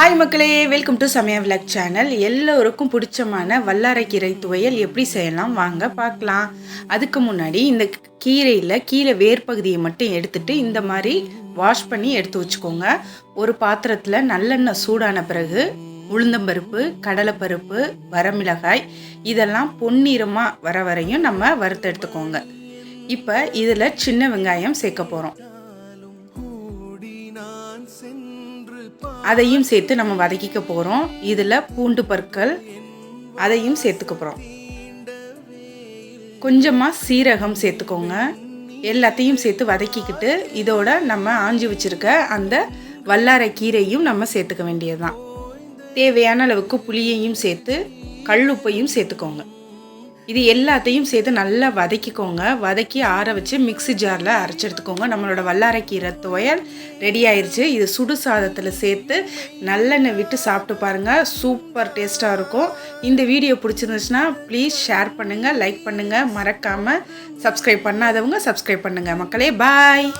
Hi மக்களே welcome to Samaya vlog channel எல்லோருக்கும் பிடிச்சமான வல்லாரைக்கீரை துவையல் எப்படி செய்யலாம்? வாங்க பார்க்கலாம். அதுக்கு முன்னாடி இந்த கீரையில் கீழே வேர் பகுதியை மட்டும் எடுத்துட்டு இந்த மாதிரி வாஷ் பண்ணி எடுத்து வச்சுக்கோங்க. ஒரு பாத்திரத்தில் நல்லெண்ணெய் சூடான பிறகு உளுந்தம்பருப்பு கடலைப்பருப்பு வரமிளகாய் இதெல்லாம் பொன்னிறமாக வர வரையும் நம்ம வறுத்து எடுத்துக்கோங்க. இப்போ இதில் சின்ன வெங்காயம் சேர்க்க போகிறோம் அதையும் சேர்த்து நம்ம வதக்கிக்க போகிறோம் இதில் பூண்டு பற்கள் அதையும் சேர்த்துக்க போகிறோம் கொஞ்சமாக சீரகம் சேர்த்துக்கோங்க. எல்லாத்தையும் சேர்த்து வதக்கிக்கிட்டு இதோட நம்ம ஆஞ்சி வச்சுருக்க அந்த வல்லாரை கீரையும் நம்ம சேர்த்துக்க வேண்டியதுதான். தேவையான அளவுக்கு புளியையும் சேர்த்து கல்லுப்பையும் சேர்த்துக்கோங்க. இது எல்லாத்தையும் சேர்த்து நல்லா வதக்கிக்கோங்க. வதக்கி ஆற வச்சு மிக்ஸி ஜாரில் அரைச்சி எடுத்துக்கோங்க நம்மளோட வல்லாரைக்கீரை துவையல் ரெடி ஆயிடுச்சு இது சுடு சாதத்தில் சேர்த்து நல்லெண்ணெய் விட்டு சாப்பிட்டு பாருங்கள் சூப்பர் டேஸ்ட்டாக இருக்கும். இந்த வீடியோ பிடிச்சிருந்துச்சுன்னா ப்ளீஸ் ஷேர் பண்ணுங்கள் லைக் பண்ணுங்கள் மறக்காமல் சப்ஸ்கிரைப் பண்ணாதவங்க சப்ஸ்கிரைப் பண்ணுங்கள் மக்களே பாய்